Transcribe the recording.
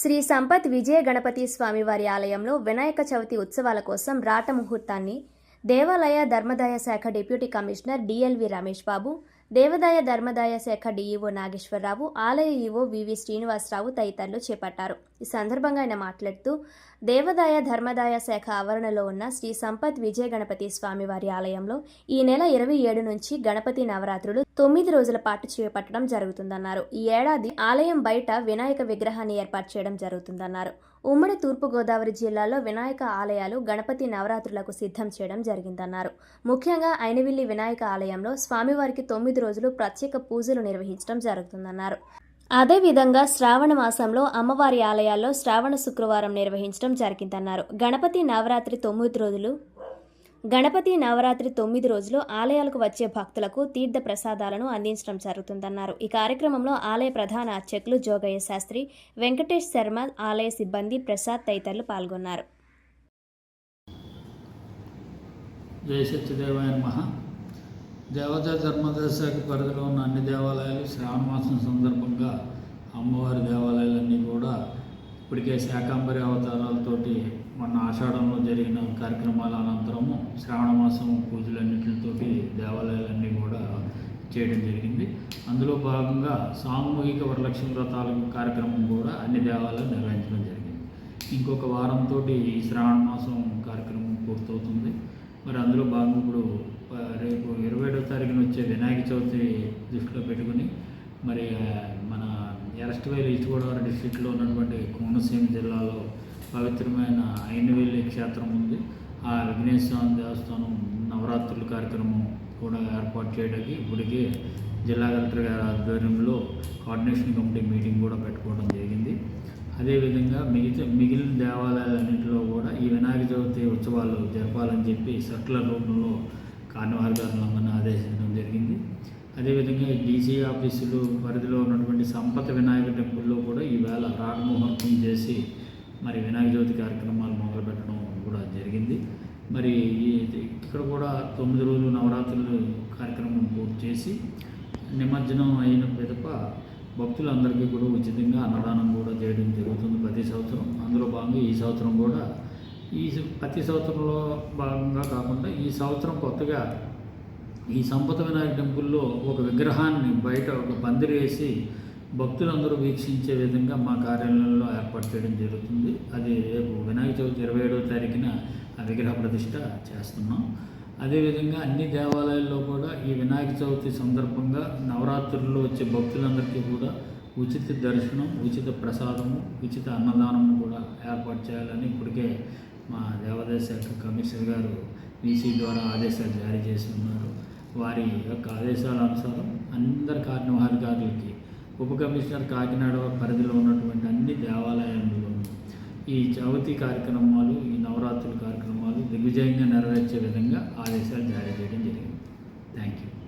శ్రీ సంపత్ విజయ గణపతి స్వామివారి ఆలయంలో వినాయక చవితి ఉత్సవాల కోసం రాట ముహూర్తాన్ని దేవాలయ ధర్మదాయ శాఖ deputy commissioner DLV Ramesh Babu దేవదాయ ధర్మదాయ శాఖ డిఈఓ నాగేశ్వరరావు ఆలయ ఈఓ వివి శ్రీనివాసరావు తదితరులు చేపట్టారు. ఈ సందర్భంగా ఆయన మాట్లాడుతూ దేవదాయ ధర్మదాయ శాఖ ఆవరణలో ఉన్న శ్రీ సంపత్ విజయ గణపతి స్వామివారి ఆలయంలో ఈ నెల ఇరవై ఏడు నుంచి గణపతి నవరాత్రులు తొమ్మిది రోజుల పాటు చేపట్టడం జరుగుతుందన్నారు. ఈ ఏడాది ఆలయం బయట వినాయక విగ్రహాన్ని ఏర్పాటు చేయడం జరుగుతుందన్నారు. ఉమ్మడి తూర్పుగోదావరి జిల్లాలో వినాయక ఆలయాలు గణపతి నవరాత్రులకు సిద్ధం చేయడం జరిగిందన్నారు. ముఖ్యంగా ఐనవిల్లి వినాయక ఆలయంలో స్వామివారికి తొమ్మిది రోజులు ప్రత్యేక పూజలు నిర్వహించడం జరుగుతుందన్నారు. అదేవిధంగా శ్రావణ మాసంలో అమ్మవారి ఆలయాల్లో శ్రావణ శుక్రవారం నిర్వహించడం జరిగిందన్నారు. గణపతి నవరాత్రి తొమ్మిది రోజులు గణపతి నవరాత్రి తొమ్మిది రోజులు ఆలయాలకు వచ్చే భక్తులకు తీర్థ ప్రసాదాలను అందించడం జరుగుతుందన్నారు. ఈ కార్యక్రమంలో ఆలయ ప్రధాన అర్చకులు జోగయ్య శాస్త్రి వెంకటేష్ శర్మ ఆలయ సిబ్బంది ప్రసాద్ తదితరులు పాల్గొన్నారు. జయ సత్యదేవాయ నమ. దేవతా ధర్మదేవ పరిధిలో ఉన్న అన్ని దేవాలయాలు శ్రావణ మాసం సందర్భంగా అమ్మవారి దేవాలయాలన్నీ కూడా ఇప్పటికే శాకాంబరి అవతారాలతోటి మొన్న ఆషాఢంలో జరిగిన కార్యక్రమాల అనంతరము శ్రావణ మాసం పూజలన్నింటితోటి దేవాలయాలన్నీ కూడా చేయడం జరిగింది. అందులో భాగంగా సామూహిక వరలక్ష్మి వ్రతాల కార్యక్రమం కూడా అన్ని దేవాలయాలు నిర్వహించడం జరిగింది. ఇంకొక వారంతో ఈ శ్రావణ మాసం కార్యక్రమం పూర్తవుతుంది. మరి అందులో భాగంగా ఇప్పుడు రేపు ఇరవై ఏడవ తారీఖున వచ్చే వినాయక చవితి దృష్టిలో పెట్టుకుని మరి మన ఎరస్ట్వేల్ ఈస్ట్ గోదావరి డిస్టిక్లో ఉన్నటువంటి కోనసీమ జిల్లాలో పవిత్రమైన అయినవేలి క్షేత్రం ఉంది. ఆ విఘ్నేశ్వర దేవస్థానం నవరాత్రుల కార్యక్రమం కూడా ఏర్పాటు చేయడానికి ఇప్పటికే జిల్లా కలెక్టర్ గారి ఆధ్వర్యంలో కోఆర్డినేషన్ కమిటీ మీటింగ్ కూడా పెట్టుకోవడం జరిగింది. అదేవిధంగా మిగతా మిగిలిన దేవాలయాలన్నింటిలో కూడా ఈ వినాయక చవితి ఉత్సవాలు జరపాలని చెప్పి సర్కులర్ రూపంలో కార్యవర్గాలందరినీ ఆదేశించడం జరిగింది. అదేవిధంగా డీసీ ఆఫీసులు పరిధిలో ఉన్నటువంటి సంపత వినాయక టెంపుల్లో కూడా ఈవేళ రాగముహూర్తం చేసి మరి వినాయక చవితి కార్యక్రమాలు మొదలుపెట్టడం కూడా జరిగింది. మరి ఇక్కడ కూడా తొమ్మిది రోజులు నవరాత్రులు కార్యక్రమం పూర్తి చేసి నిమజ్జనం అయిన పిదప భక్తులందరికీ కూడా ఉచితంగా అన్నదానం కూడా చేయడం జరుగుతుంది ప్రతి సంవత్సరం. అందులో భాగంగా ఈ సంవత్సరం కూడా ఈ ప్రతి సంవత్సరంలో భాగంగా కాకుండా ఈ సంవత్సరం కొత్తగా ఈ సంపద వినాయక టెంపుల్లో ఒక విగ్రహాన్ని బయట ఒక పందిరి వేసి భక్తులందరూ వీక్షించే విధంగా మా కార్యాలయంలో ఏర్పాటు చేయడం జరుగుతుంది. అది రేపు వినాయక చవితి ఇరవై ఏడవ తారీఖున ఆ విగ్రహ ప్రతిష్ట చేస్తున్నాం. అదేవిధంగా అన్ని దేవాలయాల్లో కూడా ఈ వినాయక చవితి సందర్భంగా నవరాత్రుల్లో వచ్చే భక్తులందరికీ కూడా ఉచిత దర్శనం ఉచిత ప్రసాదము ఉచిత అన్నదానము కూడా ఏర్పాటు చేయాలని ఇప్పటికే మా దేవాదాయ శాఖ కమిషనర్ గారు వీసీ ద్వారా ఆదేశాలు జారీ చేసి ఉన్నారు. వారి యొక్క ఆదేశాల అనుసారం అందరి కార్యనిర్వహణాధికారులకి ఉప కమిషనర్ కాకినాడ పరిధిలో ఉన్నటువంటి అన్ని దేవాలయాల్లో ఈ చవితి కార్యక్రమాలు ఈ నవరాత్రుల కార్యక్రమాలు దిగ్విజయంగా నెరవేర్చే విధంగా ఆదేశాలు జారీ చేయడం జరిగింది. Thank you